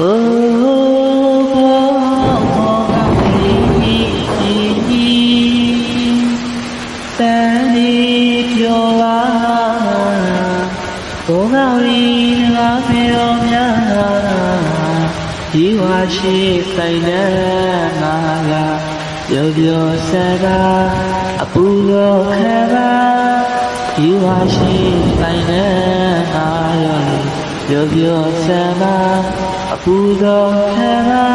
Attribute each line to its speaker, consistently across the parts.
Speaker 1: အိုးဘောဘောကလေးကြီးတန်ဒီပြောပါဘောကလေးငါမေရောများဒီဝါရှိဆိုင်တဲ့ငါကပြောပြောစကားအပူရောခဲပါဒီဝါရှိဆိုင်တဲ့ငါရော ပြောပြောစကားအပူရောခဲပါ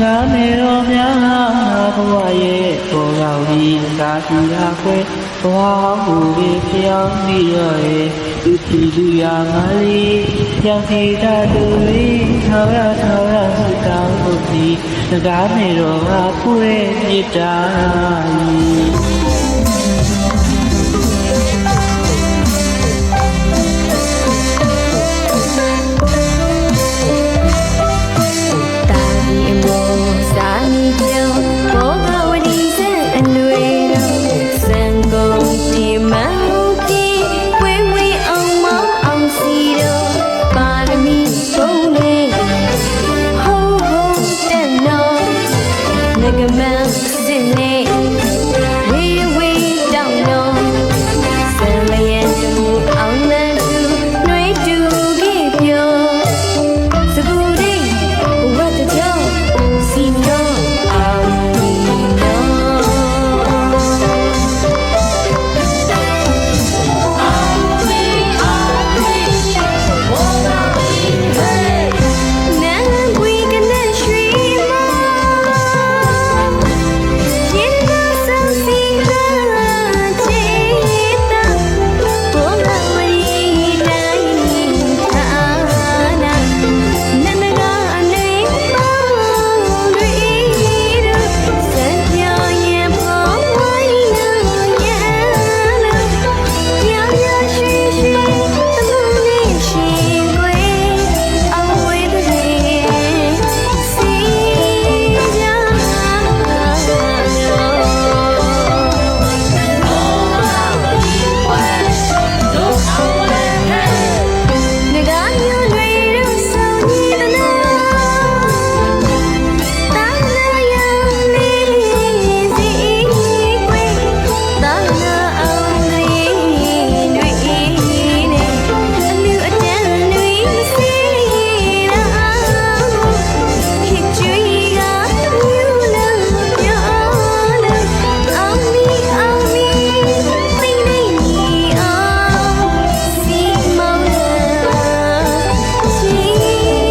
Speaker 1: ငါမေရောများဘဝရဲ့ပေါ်ကောင်းဒီသာတူရာခွဲဘဝဟူပြီးဖျောင်းပြီးတော့ရဲ့သူကြည့်လူရမလေးပြောင်းနေတာတူလေးထောက်ရထောက်ရစကောင်းဖို့ဒီစကားမေရောကဖူးရဲ့မြစ်တာ like a mess.